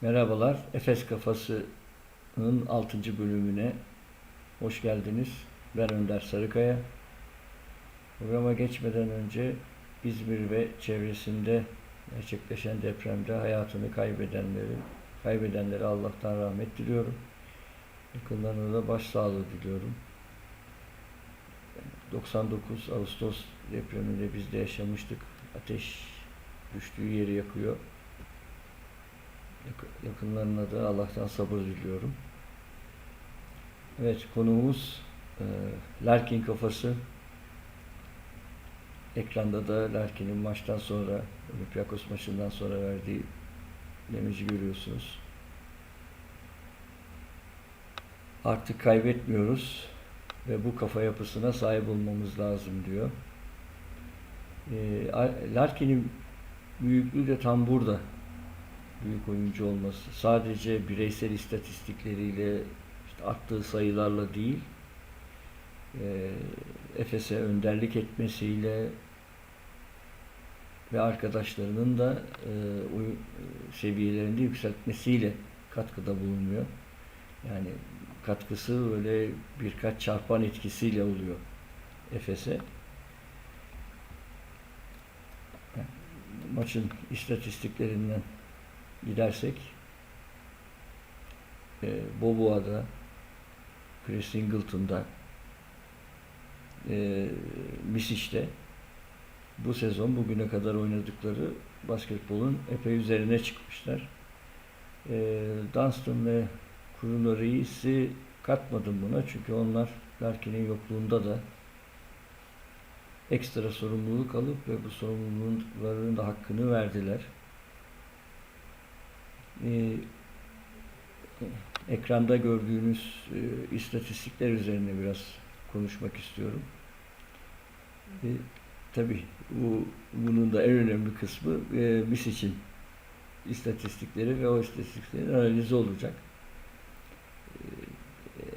Merhabalar, Efes Kafası'nın 6. bölümüne hoş geldiniz. Ben Önder Sarıkaya. Programa geçmeden önce İzmir ve çevresinde gerçekleşen depremde hayatını kaybedenleri, kaybedenlere Allah'tan rahmet diliyorum. Yakınlarına da başsağlığı diliyorum. 99 Ağustos depreminde biz de yaşamıştık. Ateş düştüğü yeri yakıyor. Yak- Yakınlarına da Allah'tan sabır diliyorum. Evet, konuğumuz e, Larkin kafası. Ekranda da Larkin'in maçtan sonra, Olympiakos maçından sonra verdiği demeci görüyorsunuz. Artık kaybetmiyoruz ve bu kafa yapısına sahip olmamız lazım diyor. E, Larkin'in büyüklüğü de tam burada büyük oyuncu olması sadece bireysel istatistikleriyle işte attığı sayılarla değil e, Efes'e önderlik etmesiyle ve arkadaşlarının da e, oy- e, seviyelerinde yükseltmesiyle katkıda bulunuyor. Yani katkısı böyle birkaç çarpan etkisiyle oluyor Efes'e. Maçın istatistiklerinden gidersek e, Boboa'da Chris Singleton'da e, Misic'te bu sezon bugüne kadar oynadıkları basketbolun epey üzerine çıkmışlar. E, Dunstan ve Kuruno Reis'i katmadım buna çünkü onlar Larkin'in yokluğunda da ekstra sorumluluk alıp ve bu sorumlulukların da hakkını verdiler. Ee, ekranda gördüğünüz e, istatistikler üzerine biraz konuşmak istiyorum. E, tabii bu bunun da en önemli kısmı e, biz için istatistikleri ve o istatistiklerin analizi olacak.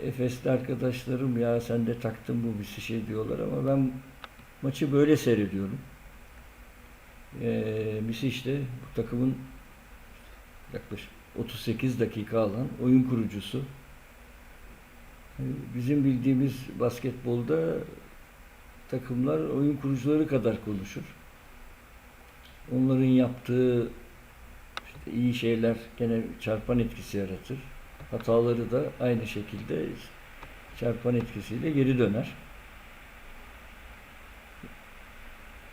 E, Efes'te arkadaşlarım ya sen de taktın bu bir şey diyorlar ama ben maçı böyle seyrediyorum. E, Misic'te bu takımın yaklaşık 38 dakika alan oyun kurucusu. Yani Bizim bildiğimiz basketbolda takımlar oyun kurucuları kadar konuşur. Onların yaptığı işte iyi şeyler gene çarpan etkisi yaratır. Hataları da aynı şekilde çarpan etkisiyle geri döner.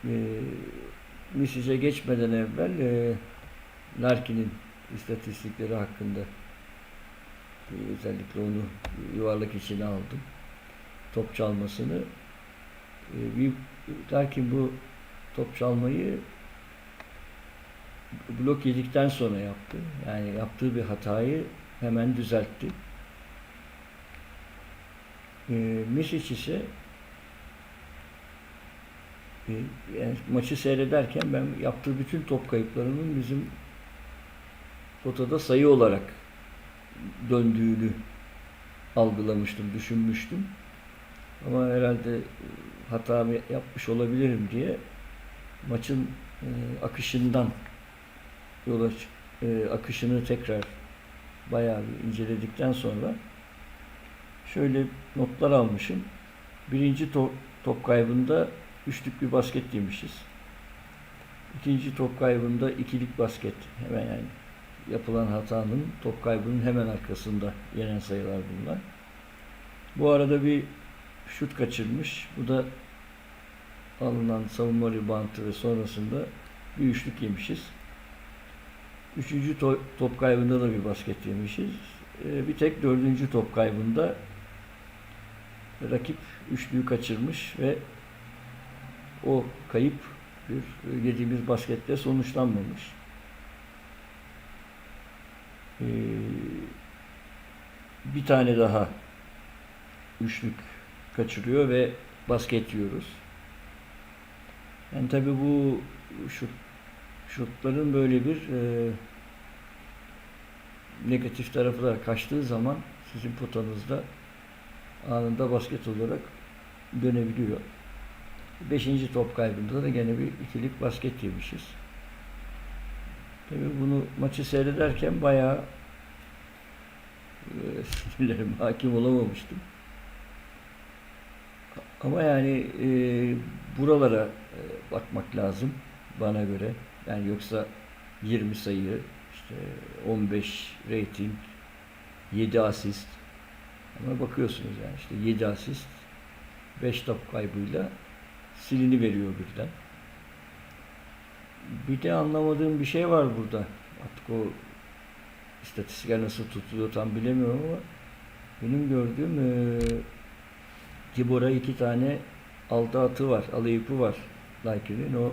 Ee, Misic'e geçmeden evvel e, Larkin'in istatistikleri hakkında e, özellikle onu yuvarlak içine aldım. Top çalmasını. E, bir, Larkin bu top çalmayı blok yedikten sonra yaptı. Yani yaptığı bir hatayı hemen düzeltti. E, Misic ise e, yani maçı seyrederken ben yaptığı bütün top kayıplarının bizim potada sayı olarak döndüğünü algılamıştım, düşünmüştüm. Ama herhalde e, hata mı yapmış olabilirim diye maçın e, akışından yola e, akışını tekrar bayağı bir inceledikten sonra şöyle notlar almışım. Birinci to- top kaybında üçlük bir basket yemişiz. İkinci top kaybında ikilik basket hemen yani yapılan hatanın top kaybının hemen arkasında yenen sayılar bunlar. Bu arada bir şut kaçırmış. Bu da alınan savunma ribantı ve sonrasında bir üçlük yemişiz. Üçüncü to- top kaybında da bir basket yemişiz. Ee, bir tek dördüncü top kaybında rakip üçlüyü kaçırmış ve o kayıp bir yediğimiz basketle sonuçlanmamış. Ee, bir tane daha üçlük kaçırıyor ve basket yiyoruz. Yani tabii bu şut, şutların böyle bir e, negatif tarafı da kaçtığı zaman sizin potanızda anında basket olarak dönebiliyor. Beşinci top kaybında da gene bir ikilik basket yemişiz. Tabii bunu maçı seyrederken bayağı e, sinirlerime hakim olamamıştım. Ama yani e, buralara e, bakmak lazım bana göre. Yani yoksa 20 sayı, işte 15 rating, 7 asist. Ama bakıyorsunuz yani işte 7 asist, 5 top kaybıyla silini veriyor birden. Bir de anlamadığım bir şey var burada. Artık o istatistikler nasıl tutuluyor tam bilemiyorum ama benim gördüğüm e, Tibor'a iki tane altı atı var, alayıpı var Laiki'nin. O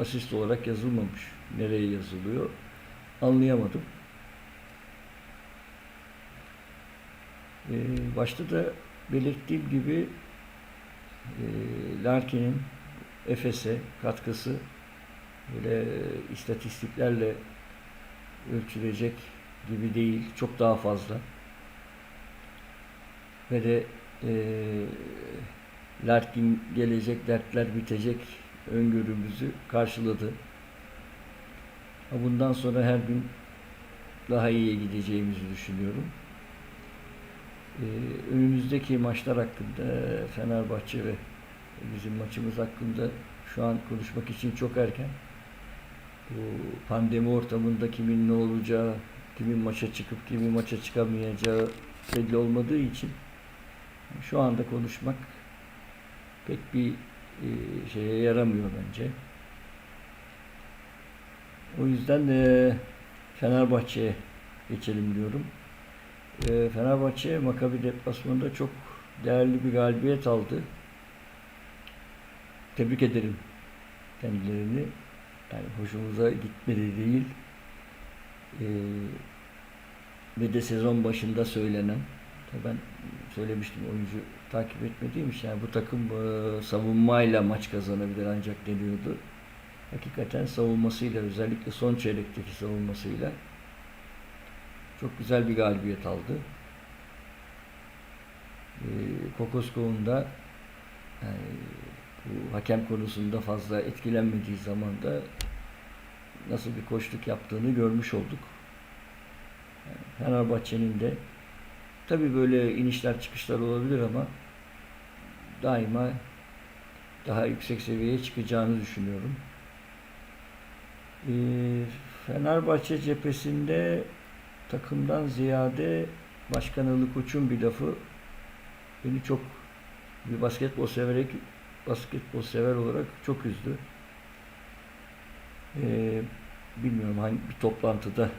asist olarak yazılmamış. Nereye yazılıyor anlayamadım. E, başta da belirttiğim gibi e, Larkin'in Efes'e katkısı böyle istatistiklerle ölçülecek gibi değil. Çok daha fazla. Ve de e, Larkin gelecek, dertler bitecek öngörümüzü karşıladı. Bundan sonra her gün daha iyiye gideceğimizi düşünüyorum. E, önümüzdeki maçlar hakkında Fenerbahçe ve bizim maçımız hakkında şu an konuşmak için çok erken. Bu pandemi ortamında kimin ne olacağı, kimin maça çıkıp kimin maça çıkamayacağı belli olmadığı için şu anda konuşmak pek bir e, şeye yaramıyor bence. O yüzden e, Fenerbahçe'ye geçelim diyorum. E, Fenerbahçe Maccabi deplasmanında çok değerli bir galibiyet aldı. Tebrik ederim kendilerini. Yani hoşumuza gitmedi değil. Ee, ve de sezon başında söylenen, ben söylemiştim oyuncu takip etmediğim için yani bu takım e, savunmayla maç kazanabilir ancak deniyordu. Hakikaten savunmasıyla özellikle son çeyrekteki savunmasıyla çok güzel bir galibiyet aldı. Ee, Kokoskov'un da yani bu hakem konusunda fazla etkilenmediği zaman da nasıl bir koşluk yaptığını görmüş olduk. Yani Fenerbahçe'nin de tabii böyle inişler çıkışlar olabilir ama daima daha yüksek seviyeye çıkacağını düşünüyorum. Ee, Fenerbahçe cephesinde takımdan ziyade Başkan Ali Koç'un bir lafı beni çok bir basketbol severek basketbol sever olarak çok üzdü. Ee, bilmiyorum hangi bir toplantıda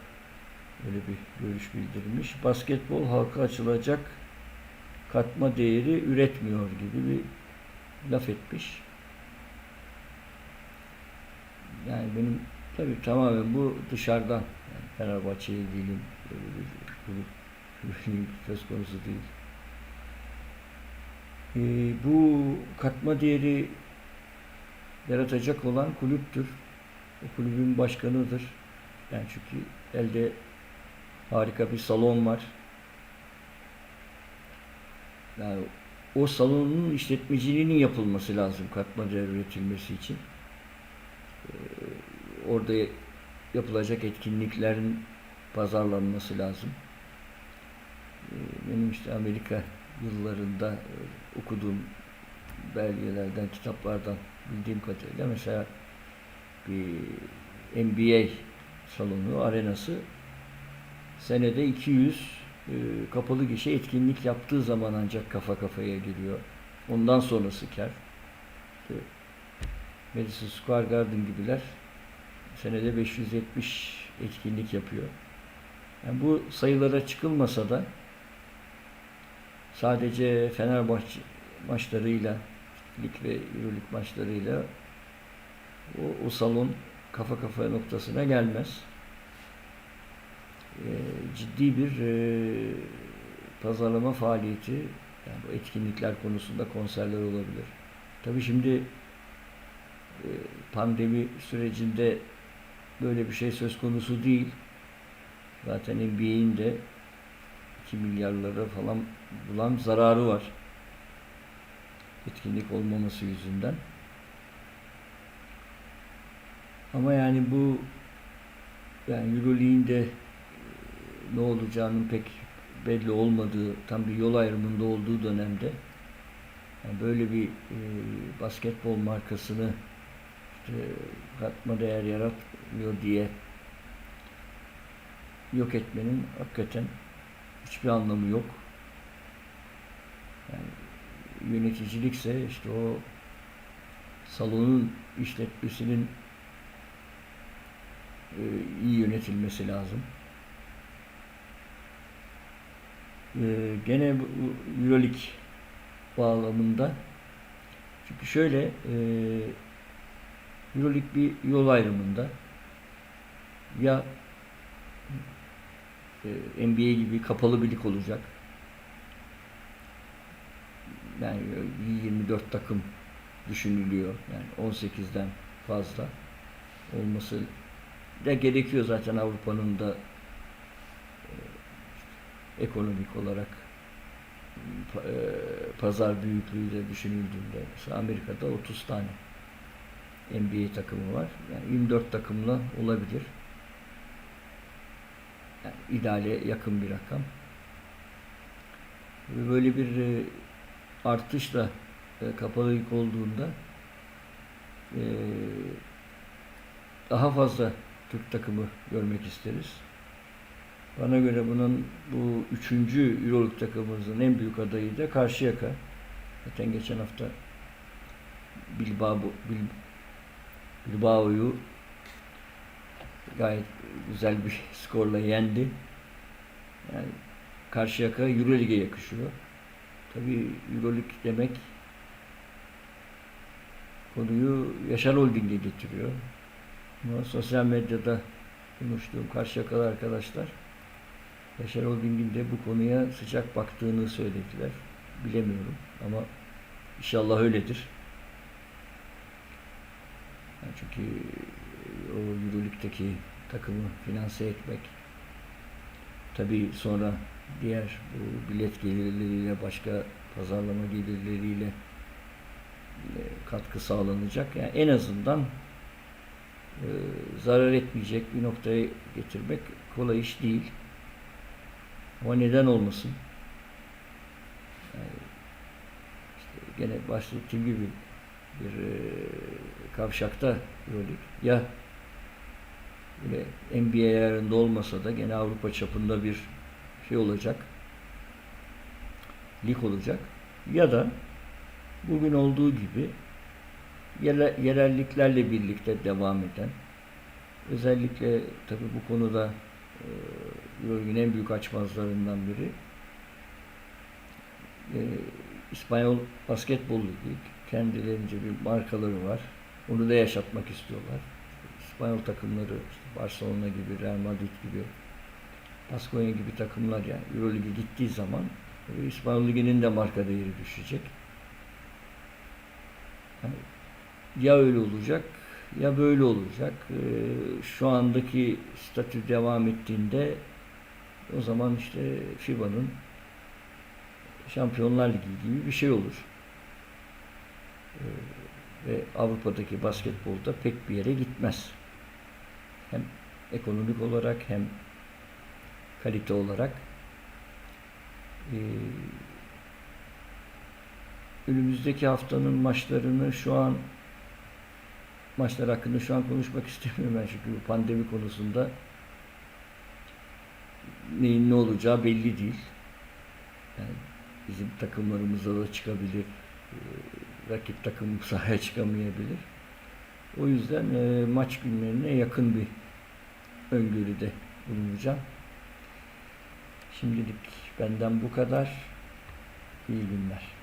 öyle bir görüş bildirmiş. Basketbol halka açılacak katma değeri üretmiyor gibi bir laf etmiş. Yani benim tabii tamamen bu dışarıdan yani Fenerbahçe'ye değilim böyle bir kulüp söz konusu değil. Ee, bu katma değeri yaratacak olan kulüptür. O kulübün başkanıdır. Yani çünkü elde harika bir salon var. Yani o salonun işletmeciliğinin yapılması lazım katma değer üretilmesi için. Ee, orada yapılacak etkinliklerin pazarlanması lazım. Ee, benim işte Amerika yıllarında e, okuduğum belgelerden, kitaplardan bildiğim kadarıyla mesela bir NBA salonu, arenası senede 200 e, kapalı gişe etkinlik yaptığı zaman ancak kafa kafaya geliyor. Ondan sonrası kar. Madison Square Garden gibiler senede 570 etkinlik yapıyor. Yani bu sayılara çıkılmasa da sadece Fenerbahçe maçlarıyla lig ve Euroleague maçlarıyla o, o salon kafa kafaya noktasına gelmez. Ee, ciddi bir e, pazarlama faaliyeti yani bu etkinlikler konusunda konserler olabilir. Tabii şimdi e, pandemi sürecinde böyle bir şey söz konusu değil. Zaten NBA'in de 2 milyarlara falan bulan zararı var. Etkinlik olmaması yüzünden. Ama yani bu yani Euroleague'in de e, ne olacağının pek belli olmadığı, tam bir yol ayrımında olduğu dönemde yani böyle bir e, basketbol markasını işte katma değer yaratmıyor diye yok etmenin hakikaten hiçbir anlamı yok. Yani yöneticilikse işte o salonun işletmesinin e, iyi yönetilmesi lazım. E, gene Euroleague bağlamında çünkü şöyle e, Euroleague bir yol ayrımında ya e, NBA gibi kapalı bir lig olacak. Yani 24 takım düşünülüyor. Yani 18'den fazla olması da gerekiyor zaten Avrupa'nın da e, ekonomik olarak e, pazar büyüklüğü de düşünüldüğünde mesela Amerika'da 30 tane NBA takımı var. Yani 24 takımla olabilir. Yani ideale yakın bir rakam. Ve böyle bir e, artışla e, kapalı lig olduğunda e, daha fazla Türk takımı görmek isteriz. Bana göre bunun bu üçüncü Euroleague takımımızın en büyük adayı da Karşıyaka. Zaten geçen hafta Bilbao, Bil, Bilbao'yu gayet güzel bir skorla yendi. Yani Karşıyaka Euroleague'e yakışıyor. Tabii Euroleague demek konuyu Yaşar Holding'e getiriyor. Ama sosyal medyada konuştuğum Karşıyakalı arkadaşlar Yaşar Holding'in de bu konuya sıcak baktığını söylediler. Bilemiyorum ama inşallah öyledir. Yani çünkü o Euroleague'deki takımı finanse etmek tabii sonra diğer bu bilet gelirleriyle başka pazarlama gelirleriyle e, katkı sağlanacak. Yani en azından e, zarar etmeyecek bir noktaya getirmek kolay iş değil. Ama neden olmasın? Yani işte gene bahsettiğim gibi bir e, kavşakta Euroleague ya böyle NBA olmasa da gene Avrupa çapında bir şey olacak. Lig olacak. Ya da bugün olduğu gibi yere- yerelliklerle birlikte devam eden özellikle tabii bu konuda e, Euroleague'in en büyük açmazlarından biri e, İspanyol Basketbol Ligi kendilerince bir markaları var. Onu da yaşatmak istiyorlar. İspanyol takımları işte Barcelona gibi, Real Madrid gibi, Baskonya gibi takımlar yani Euroleague'e gittiği zaman İspanyol Ligi'nin de marka değeri düşecek. Yani ya öyle olacak ya böyle olacak. Ee, şu andaki statü devam ettiğinde o zaman işte FIBA'nın Şampiyonlar Ligi gibi bir şey olur. Ee, ve Avrupa'daki basketbolda pek bir yere gitmez. Hem ekonomik olarak hem kalite olarak. Ee, önümüzdeki haftanın maçlarını şu an maçlar hakkında şu an konuşmak istemiyorum ben çünkü bu pandemi konusunda neyin ne olacağı belli değil. Yani bizim takımlarımıza da çıkabilir, e, rakip takım sahaya çıkamayabilir. O yüzden e, maç günlerine yakın bir öngörüde bulunacağım. Şimdilik benden bu kadar. İyi günler.